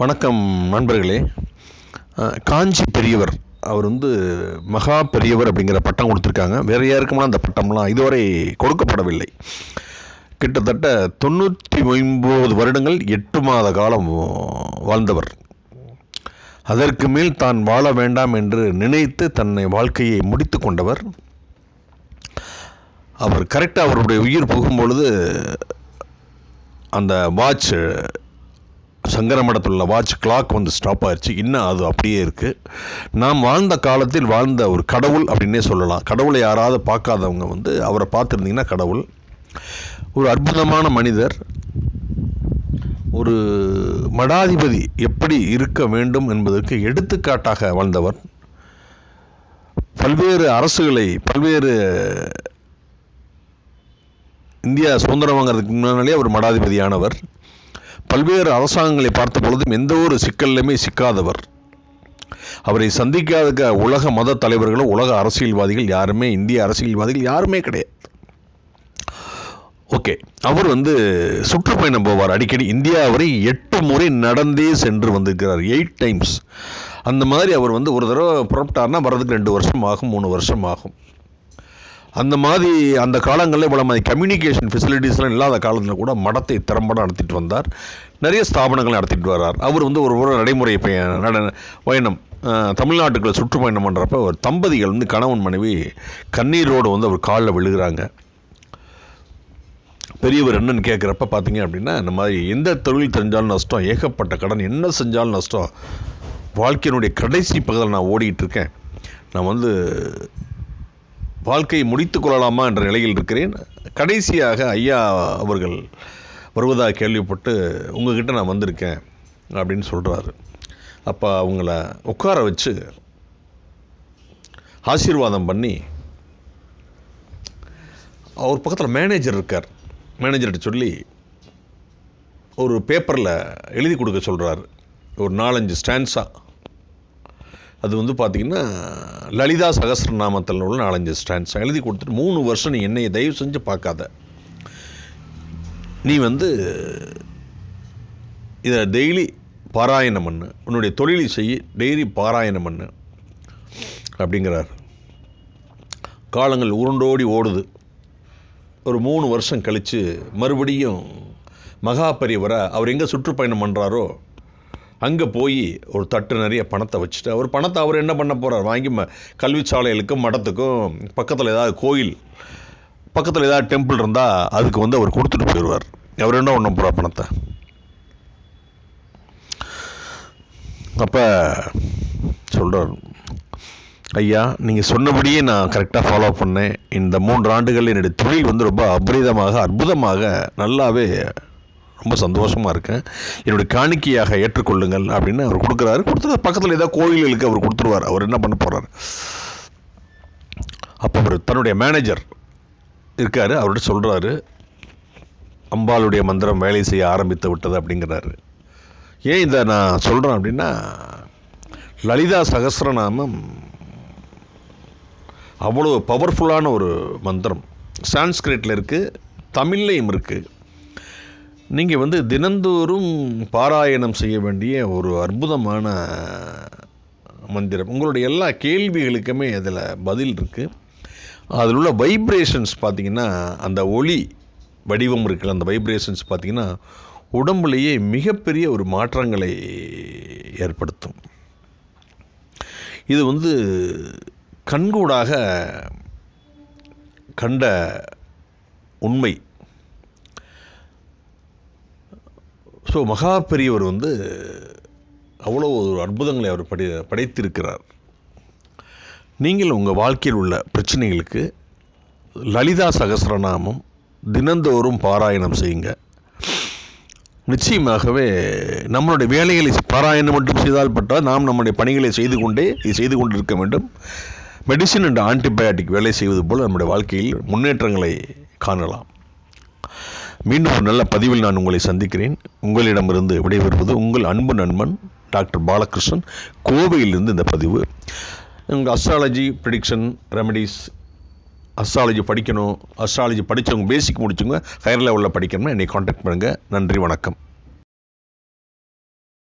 வணக்கம் நண்பர்களே. காஞ்சி பெரியவர். அவர் வந்து மகா பெரியவர் அப்படிங்கிற பட்டம் கொடுத்துருக்காங்க. வேறு யாருக்குமெல்லாம் அந்த பட்டம்லாம் இதுவரை கொடுக்கப்படவில்லை. கிட்டத்தட்ட தொண்ணூற்றி ஒன்பது வருடங்கள் எட்டு மாத காலம் வாழ்ந்தவர். அதற்கு மேல் தான் வாழ வேண்டாம் என்று நினைத்து தன்னை வாழ்க்கையை முடித்து கொண்டவர். அவர் கரெக்டாக அவருடைய உயிர் போகும்பொழுது அந்த வாட்ச் சங்கரமடத்தில் உள்ள வாட்ச் கிளாக் வந்து ஸ்டாப் ஆயிடுச்சு இன்னும் அது அப்படியே இருக்குது நாம் வாழ்ந்த காலத்தில் வாழ்ந்த ஒரு கடவுள் அப்படின்னே சொல்லலாம். கடவுளை யாராவது பார்க்காதவங்க வந்து அவரை பார்த்துருந்தீங்கன்னா கடவுள். ஒரு அற்புதமான மனிதர். ஒரு மடாதிபதி எப்படி இருக்க வேண்டும் என்பதற்கு எடுத்துக்காட்டாக வாழ்ந்தவர். பல்வேறு அரசுகளை பல்வேறு இந்தியா சுதந்திரம் வாங்குறதுக்கு முன்னாலே அவர் மடாதிபதியானவர். பல்வேறு அரசாங்கங்களை பார்த்த பொழுதும் எந்த ஒரு சிக்கல்லையுமே சிக்காதவர். அவரை சந்திக்காத உலக மத தலைவர்களும் உலக அரசியல்வாதிகள் யாருமே இந்திய அரசியல்வாதிகள் யாருமே கிடையாது. ஓகே அவர் வந்து சுற்றுப்பயணம் போவார். அடிக்கடி இந்தியா வரை எட்டு முறை நடந்தே சென்று வந்திருக்கிறார் எயிட் டைம்ஸ். அந்த மாதிரி அவர் வந்து ஒரு தடவை புறப்பட்டார்னா வர்றதுக்கு ரெண்டு வருஷம் ஆகும் மூணு வருஷம் ஆகும். அந்த மாதிரி அந்த காலங்களில் இவ்வளோ மாதிரி கம்யூனிகேஷன் ஃபெசிலிட்டிஸ்லாம் இல்லாத காலத்தில் கூட மடத்தை திறம்பட நடத்திட்டு வந்தார். நிறைய ஸ்தாபனங்களை நடத்திட்டு வர்றார். அவர் வந்து ஒரு ஒரு நடைமுறை பயணம் தமிழ்நாட்டுக்குள்ள சுற்றுப்பயணம் பண்ணுறப்ப ஒரு தம்பதிகள் வந்து கணவன் மனைவி கண்ணீரோடு வந்து அவர் காலில் விழுகிறாங்க. பெரியவர் என்னன்னு கேட்குறப்ப பார்த்தீங்க அப்படின்னா இந்த மாதிரி எந்த தொழில் தெரிஞ்சாலும் நஷ்டம் ஏகப்பட்ட கடன் என்ன செஞ்சாலும் நஷ்டம். வாழ்க்கையினுடைய கடைசி பகுதியில் நான் ஓடிக்கிட்டு இருக்கேன். நான் வந்து வாழ்க்கையை முடித்து கொள்ளலாமா என்ற நிலையில் இருக்கிறேன். கடைசியாக ஐயா அவர்கள் வருவதாக கேள்விப்பட்டு உங்ககிட்ட நான் வந்திருக்கேன் அப்படின்னு சொல்கிறாரு அப்போ அவங்கள உட்கார வச்சு ஆசீர்வாதம் பண்ணி அவர் பக்கத்தில் மேனேஜர் இருக்கார். மேனேஜர்கிட்ட சொல்லி ஒரு பேப்பரில் எழுதி கொடுக்க சொல்கிறாரு ஒரு நாலஞ்சு ஸ்டான்ஸாக அது வந்து பார்த்திங்கன்னா லலிதா சகசிரநாமத்தில் உள்ள நாலஞ்சு ஸ்டாண்ட்ஸ் எழுதி கொடுத்துட்டு மூணு வருஷம் நீ என்னையை தயவு செஞ்சு பார்க்காத. நீ வந்து இதை டெய்லி பாராயணம் பண்ணு. உன்னுடைய தொழிலை செய்ய டெய்லி பாராயணம் பண்ணு. அப்படிங்கிறார். காலங்கள் உருண்டோடி ஓடுது. ஒரு மூணு வருஷம் கழித்து மறுபடியும் மகாபரிவரை அவர் எங்கே சுற்றுப்பயணம் பண்ணுறாரோ அங்கே போய் ஒரு தட்டு நிறைய பணத்தை வச்சுட்டு அவர் பணத்தை அவர் என்ன பண்ண போகிறார் வாங்கி ம கல்வி சாலைகளுக்கும் மடத்துக்கும் பக்கத்தில் ஏதாவது கோயில் பக்கத்தில் ஏதாவது டெம்பிள் இருந்தால் அதுக்கு வந்து அவர் கொடுத்துட்டு போயிடுவார். அவர் என்ன பண்ண போகிறார் பணத்தை? அப்போ சொல்கிறார் ஐயா நீங்கள் சொன்னபடியே நான் கரெக்டாக ஃபாலோ பண்ணேன். இந்த மூன்று ஆண்டுகள் என்னுடைய தொழில் வந்து ரொம்ப அபரிதமாக அற்புதமாக நல்லாவே ரொம்ப சந்தோஷமாக இருக்கேன். என்னுடைய காணிக்கையாக ஏற்றுக்கொள்ளுங்கள் அப்படின்னு அவர் கொடுக்குறாரு. கொடுத்துட்டு பக்கத்தில் ஏதாவது கோயில்களுக்கு அவர் கொடுத்துருவார். அவர் என்ன பண்ண போகிறார் அப்போ அவர் தன்னுடைய மேனேஜர் இருக்கார். அவர்கிட்ட சொல்கிறாரு அம்பாளுடைய மந்திரம் வேலை செய்ய ஆரம்பித்து விட்டது அப்படிங்கிறாரு. ஏன் இதை நான் சொல்கிறேன் அப்படின்னா லலிதா சகசிரநாமம் அவ்வளோ பவர்ஃபுல்லான ஒரு மந்திரம். சான்ஸ்கிரிட்டில் இருக்குது தமிழ்லையும் இருக்குது நீங்கள் வந்து தினந்தோறும் பாராயணம் செய்ய வேண்டிய ஒரு அற்புதமான மந்திரம். உங்களுடைய எல்லா கேள்விகளுக்குமே அதில் பதில் இருக்குது அதில் உள்ள வைப்ரேஷன்ஸ் பார்த்தீங்கன்னா அந்த ஒளி வடிவம் இருக்குல்ல அந்த வைப்ரேஷன்ஸ் பார்த்திங்கன்னா உடம்புலேயே மிகப்பெரிய ஒரு மாற்றங்களை ஏற்படுத்தும். இது வந்து கண்கூடாக கண்ட உண்மை. ஸோ மகா பெரியவர் வந்து அவ்வளோ ஒரு அற்புதங்களை அவர் படை படைத்திருக்கிறார். நீங்கள் உங்கள் வாழ்க்கையில் உள்ள பிரச்சனைகளுக்கு லலிதா சகசரநாமம் தினந்தோறும் பாராயணம் செய்யுங்க. நிச்சயமாகவே நம்மளுடைய வேலைகளை பாராயணம் மட்டும் செய்தால் பட்டால் நாம் நம்முடைய பணிகளை செய்து கொண்டே இது செய்து கொண்டிருக்க வேண்டும். மெடிசின் அண்ட் ஆன்டிபயோட்டிக் வேலை செய்வது போல் நம்முடைய வாழ்க்கையில் முன்னேற்றங்களை காணலாம். மீண்டும் ஒரு நல்ல பதிவில் நான் உங்களை சந்திக்கிறேன். உங்களிடமிருந்து விடைபெறுவது உங்கள் அன்பு நண்பன் டாக்டர் பாலகிருஷ்ணன் கோவையிலிருந்து இந்த பதிவு. உங்கள் அஸ்ட்ராலஜி ப்ரிடிக்ஷன் ரெமடிஸ் அஸ்ட்ராலஜி படிக்கணும் அஸ்ட்ராலஜி படித்தவங்க பேசிக் முடிச்சவங்க ஹையர் லெவலில் படிக்கணும்னா என்னை காண்டாக்ட் பண்ணுங்கள் நன்றி வணக்கம்.